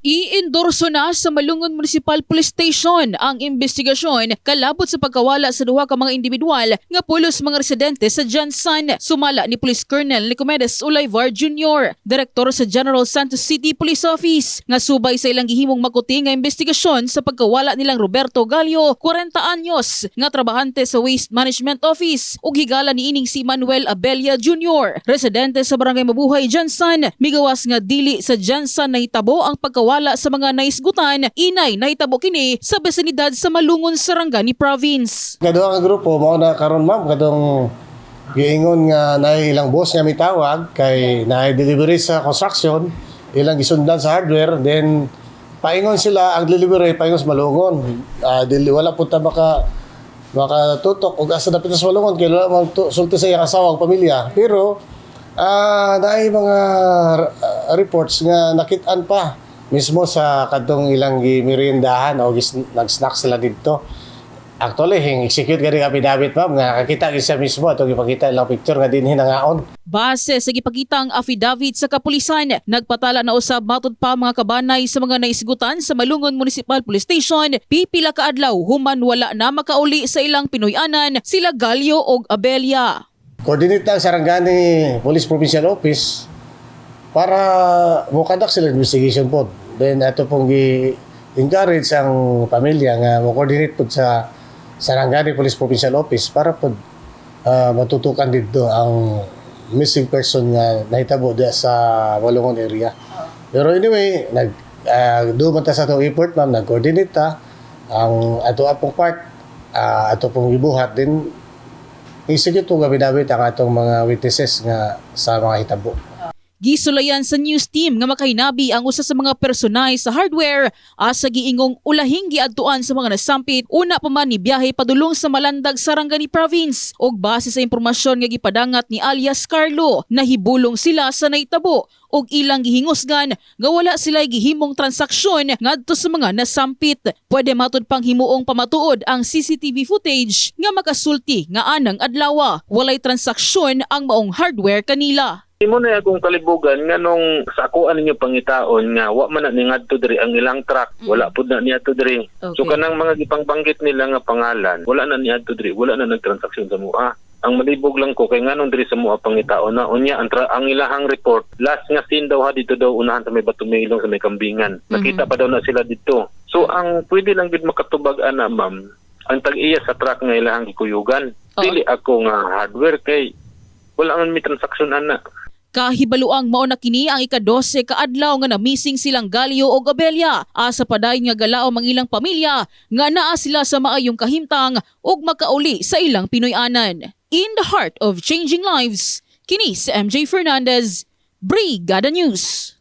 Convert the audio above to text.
I-endorso na sa Malungon Municipal Police Station ang investigasyon kalabot sa pagkawala sa duha ka mga individual nga pulos mga residente sa Jansan. Sumala ni Police Colonel Nicomedes Ulayvar Jr., Direktor sa General Santos City Police Office, nga subay sa ilang gihimong makuti nga investigasyon sa pagkawala nilang Roberto Gallo, 40 anyos, nga trabahante sa Waste Management Office, ug higala ni ining si Manuel Abelia Jr., residente sa Barangay Mabuhay, Jansan, migawas nga dili sa Jansan nahitabo ang pagkawala sa mga naisgutan, inay nahitabo kini sa besinidad sa Malungon, Sarangani Province. Kadong ang grupo mao na karon ma'am. Kadong giingon nga naay ilang boss nga mitawag kay naay delivery sa construction ilang gisundan sa hardware then paingon sila ang delivery paingon sa Malungon. Ah, dili wala punta maka makatutok og asa dapit sa Malungon kay wala man sulti sa iyang asawa ug pamilya. Pero ah naay mga ah, reports nga nakitaan pa mismo sa kadtong ilang gimerindahan o gis- nag-snack sila dito Actually, hing execute gani kami David ma'am nga kakita gyud siya mismo atong ipakita ilang picture nga dinhi nangaon. Base sa gipakitang affidavit sa kapulisan, nagpatala na usab matud pa mga kabanay sa mga naisgutan sa Malungon Municipal Police Station, pipila ka adlaw human wala na makauli sa ilang Pinoyanan sila Galio ug Abelia. Coordinate ang Sarangani Police Provincial Office para mo conduct sila investigation po. Then ato pong gi encourage ang pamilya nga mo coordinate po sa Sarangani Police Provincial Office para po ah, matutukan dito ang missing person nga nahitabo diya sa Walungon area. Pero anyway, nag uh, ta sa atong effort ma'am, nag-coordinate ta ang ato apong part ah, ato pong gibuhat din Isige to gabi David ang atong mga witnesses nga sa mga hitabo. Gisulayan sa news team nga makahinabi ang usa sa mga personay sa hardware. Asa giingong ulahing giadtuan sa mga nasampit. Una pa man ni biyahe padulong sa Malandag Sarangani Province. Ug base sa impormasyon nga gipadangat ni alias Carlo nahibulong sila sa naitabo. Ug ilang gihingusgan nga wala sila gihimong transaksyon ngadto sa mga nasampit. Pwede matud pang himuong pamatuod ang CCTV footage nga makasulti nga anang adlaw walay transaksyon ang maong hardware kanila Imo na akong kalibugan nga nung sa ako ninyo pangitaon nga wa man na ni ngadto diri ang ilang truck wala pud na niya to diri. So Okay. kanang mga gipangbanggit nila nga pangalan wala na niya to diri wala na nagtransaksyon sa mua. Ang malibog lang ko kay nganong diri sa mua pangitaon na unya ang, tra- ang ilahang report last nga scene daw ha dito daw unahan sa may batumilong sa may kambingan. Nakita pa daw na sila dito. So ang pwede lang gid makatubag ana ma'am ang tag-iya sa truck nga ilahang gikuyugan. Oo. dili ako nga hardware kay wala man mi transaksyon ana Kahibaluang mao na kini ang ika-12 ka adlaw nga na-missing silang Galio o Gabelia asa paday nga galao ang ilang pamilya nga naa sila sa maayong kahimtang ug makauli sa ilang Pinoyanan. In the heart of changing lives, kini si MJ Fernandez, Brigada News.